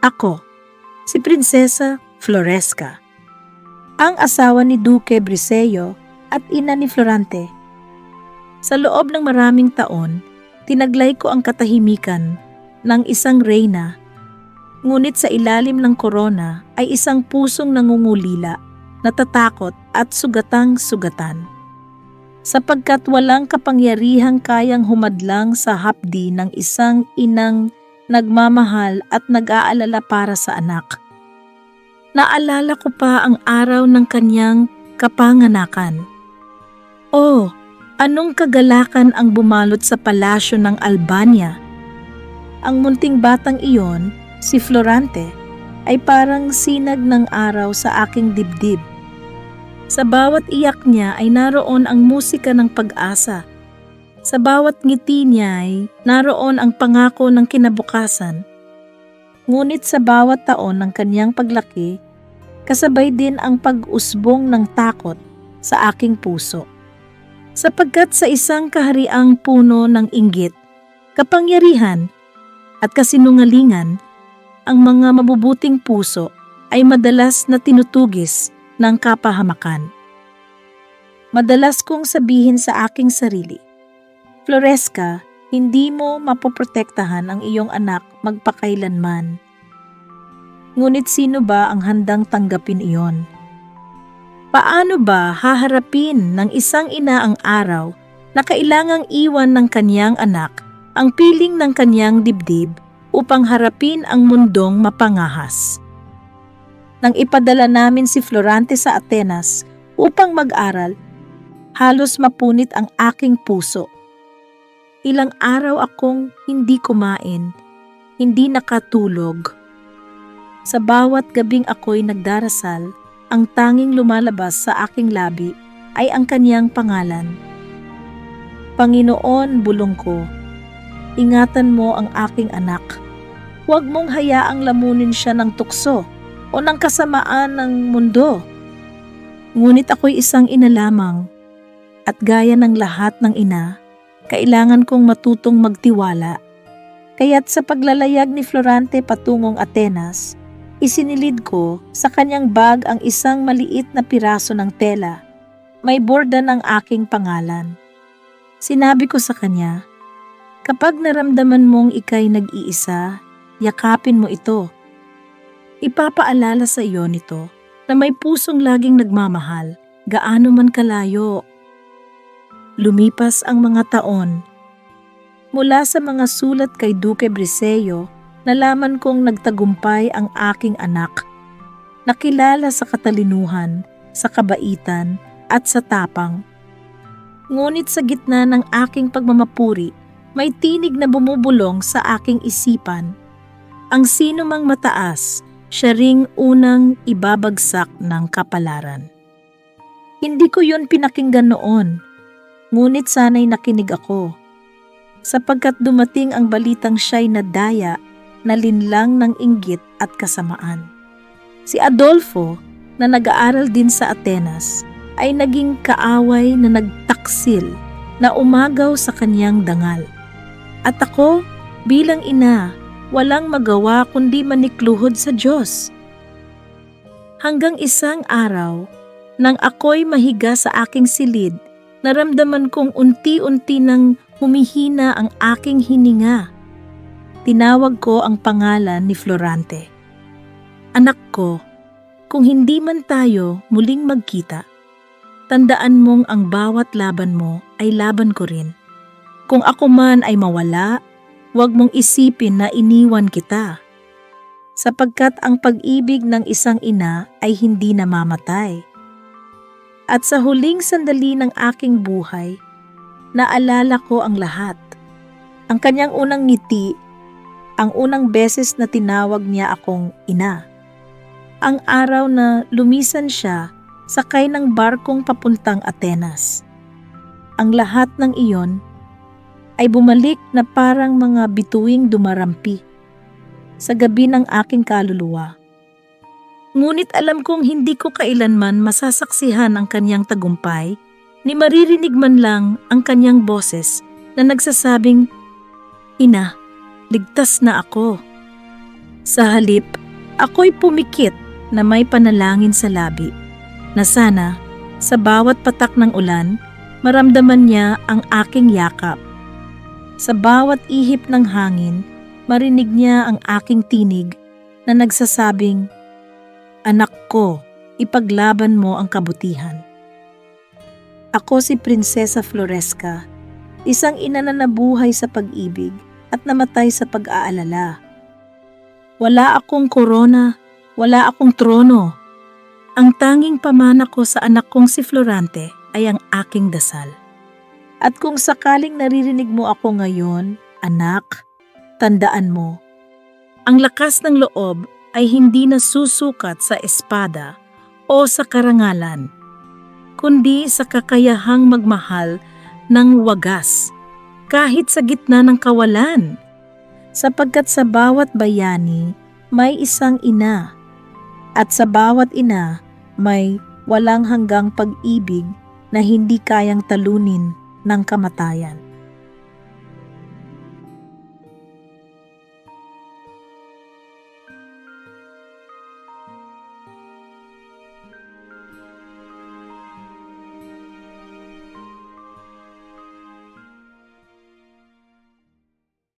Ako, si Prinsesa Floresca, ang asawa ni Duque Briseyo at ina ni Florante. Sa loob ng maraming taon, tinaglay ko ang katahimikan ng isang reyna, ngunit sa ilalim ng korona ay isang pusong nangungulila, natatakot at sugatang sugatan. Sapagkat walang kapangyarihang kayang humadlang sa hapdi ng isang inang nagmamahal at nag-aalala para sa anak. Naalala ko pa ang araw ng kanyang kapanganakan. Oh, anong kagalakan ang bumalot sa palasyo ng Albania? Ang munting batang iyon, si Florante, ay parang sinag ng araw sa aking dibdib. Sa bawat iyak niya ay naroon ang musika ng pag-asa. Sa bawat ngiti niya ay naroon ang pangako ng kinabukasan. Ngunit sa bawat taon ng kanyang paglaki, kasabay din ang pag-usbong ng takot sa aking puso. Sapagkat sa isang kahariang puno ng inggit, kapangyarihan at kasinungalingan, ang mga mabubuting puso ay madalas na tinutugis ng kapahamakan. Madalas kong sabihin sa aking sarili, Floresca, hindi mo mapoprotektahan ang iyong anak magpakailanman. Ngunit sino ba ang handang tanggapin iyon? Paano ba haharapin ng isang ina ang araw na kailangang iwan ng kanyang anak ang piling ng kanyang dibdib upang harapin ang mundong mapangahas? Nang ipadala namin si Florante sa Atenas upang mag-aral, halos mapunit ang aking puso. Ilang araw akong hindi kumain, hindi nakatulog. Sa bawat gabing ako'y nagdarasal, ang tanging lumalabas sa aking labi ay ang kanyang pangalan. Panginoon, bulong ko, ingatan mo ang aking anak. Huwag mong hayaang lamunin siya ng tukso o ng kasamaan ng mundo. Ngunit ako'y isang ina lamang at gaya ng lahat ng ina, kailangan kong matutong magtiwala. Kaya't sa paglalayag ni Florante patungong Atenas, isinilid ko sa kanyang bag ang isang maliit na piraso ng tela. May borda ng aking pangalan. Sinabi ko sa kanya, Kapag naramdaman mong ikay nag-iisa, yakapin mo ito Ipapaalala sa iyo nito na may pusong laging nagmamahal, gaano man kalayo. Lumipas ang mga taon. Mula sa mga sulat kay Duque Briseyo, nalaman kong nagtagumpay ang aking anak. Nakilala sa katalinuhan, sa kabaitan, at sa tapang. Ngunit sa gitna ng aking pagmamapuri, may tinig na bumubulong sa aking isipan. Ang sino mang mataas siya ring unang ibabagsak ng kapalaran. Hindi ko yun pinakinggan noon, ngunit sana'y nakinig ako. Sapagkat dumating ang balitang siya'y nadaya na linlang ng inggit at kasamaan. Si Adolfo, na nag-aaral din sa Atenas, ay naging kaaway na nagtaksil na umagaw sa kanyang dangal. At ako, bilang ina, walang magawa kundi manikluhod sa Diyos. Hanggang isang araw, nang ako'y mahiga sa aking silid, naramdaman kong unti-unti nang humihina ang aking hininga. Tinawag ko ang pangalan ni Florante. Anak ko, kung hindi man tayo muling magkita, tandaan mong ang bawat laban mo ay laban ko rin. Kung ako man ay mawala Huwag mong isipin na iniwan kita. Sapagkat ang pag-ibig ng isang ina ay hindi namamatay. At sa huling sandali ng aking buhay, naalala ko ang lahat. Ang kanyang unang ngiti, ang unang beses na tinawag niya akong ina. Ang araw na lumisan siya sakay ng barkong papuntang Atenas. Ang lahat ng iyon ay bumalik na parang mga bituing dumarampi sa gabi ng aking kaluluwa. Ngunit alam kong hindi ko kailanman masasaksihan ang kanyang tagumpay ni maririnig man lang ang kanyang boses na nagsasabing, Ina, ligtas na ako. Sa halip, ako'y pumikit na may panalangin sa labi na sana sa bawat patak ng ulan, maramdaman niya ang aking yakap. Sa bawat ihip ng hangin, marinig niya ang aking tinig na nagsasabing, Anak ko, ipaglaban mo ang kabutihan. Ako si Prinsesa Floresca, isang ina na nabuhay sa pag-ibig at namatay sa pag-aalala. Wala akong korona, wala akong trono. Ang tanging pamana ko sa anak kong si Florante ay ang aking dasal. At kung sakaling naririnig mo ako ngayon, anak, tandaan mo, ang lakas ng loob ay hindi nasusukat sa espada o sa karangalan, kundi sa kakayahang magmahal ng wagas kahit sa gitna ng kawalan. Sapagkat sa bawat bayani may isang ina at sa bawat ina may walang hanggang pag-ibig na hindi kayang talunin ng kamatayan.